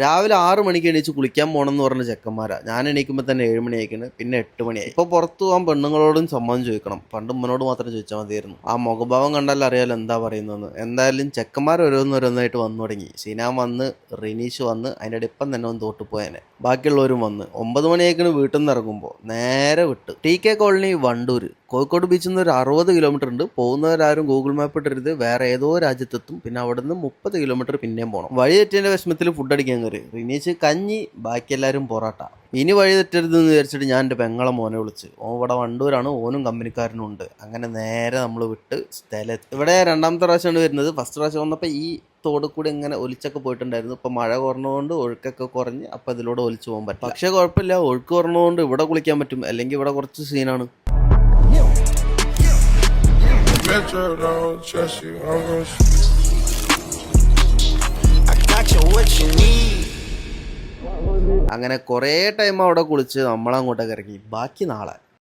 രാവിലെ ആറ് മണിക്ക് എണീച്ച് കുളിക്കാൻ പോകണം എന്ന് പറഞ്ഞ ചെക്കന്മാരാ. ഞാൻ എണീക്കുമ്പോൾ തന്നെ ഏഴ് മണി ആയിക്കണ് പിന്നെ എട്ട് മണിയായി. ഇപ്പോൾ പുറത്ത് പോകാൻ പെണ്ണുങ്ങളോടും സമ്മതം ചോദിക്കണം. പണ്ട് മുന്നോട് മാത്രം ചോദിച്ചാൽ മതിയായിരുന്നു. ആ മുഖഭാവം കണ്ടാൽ അറിയാലോ എന്താ പറയുന്നതെന്ന്. എന്തായാലും ചെക്കന്മാർ ഓരോന്നോരോന്നായിട്ട് വന്നു തുടങ്ങി. സിനാൻ വന്ന് റിനീഷ് വന്ന് അതിന്റെ ഇപ്പം തന്നെ ഒന്ന് തോട്ട് പോയേനെ. ബാക്കിയുള്ളവരും വന്ന്. ഒമ്പത് മണിയായിക്കണ് വീട്ടിൽ നിന്ന് ഇറങ്ങുമ്പോൾ നേരെ വിട്ട്. T K colony Wandoor Kozhikode ബീച്ചിൽ നിന്ന് ഒരു അറുപത് കിലോമീറ്റർ ഉണ്ട്. പോകുന്നവരാരും ഗൂഗിൾ മാപ്പ് ഇട്ടരുത് വേറെ ഏതോ രാജ്യത്തെത്തും. പിന്നെ അവിടെ നിന്ന് മുപ്പത് കിലോമീറ്റർ പിന്നെയും പോകണം വഴി തെറ്റിന്റെ വിഷമത്തിൽ ഫുഡ് അടിക്കാൻ കയറി റിനീഷ് കഞ്ഞി ബാക്കി എല്ലാവരും പൊറോട്ട. ഇനി വഴി തെറ്റരുത് എന്ന് വിചാരിച്ചിട്ട് ഞാൻ എന്റെ പെങ്ങളെ മോനെ വിളിച്ച്. ഓൻ ഇവിടെ വണ്ടൂരാണ് ഓനും കമ്പനിക്കാരനും ഉണ്ട്. അങ്ങനെ നേരെ നമ്മൾ വിട്ട് സ്ഥലത്ത്. ഇവിടെ രണ്ടാമത്തെ പ്രാവശ്യമാണ് വരുന്നത്. ഫസ്റ്റ് പ്രാവശ്യം വന്നപ്പോൾ ഈ തോട് കൂടി ഇങ്ങനെ ഒലിച്ചൊക്കെ പോയിട്ടുണ്ടായിരുന്നു. ഇപ്പം മഴ കുറഞ്ഞതുകൊണ്ട് ഒഴുക്കൊക്കെ കുറഞ്ഞ് അപ്പം ഇതിലൂടെ ഒലിച്ചു പോകാൻ പറ്റും പക്ഷേ കുഴപ്പമില്ല. ഒഴുക്ക് കുറഞ്ഞതുകൊണ്ട് ഇവിടെ കുളിക്കാൻ പറ്റും. അല്ലെങ്കിൽ ഇവിടെ കുറച്ച് സീനാണ് Metro don't trust you. I'm gonna I got you what you need. അങ്ങനെ കുറേ ടൈം അവിടെ കുളിച്ച് നമ്മളങ്ങോട്ടേക്ക് ഇറങ്ങി ബാക്കി നാളെ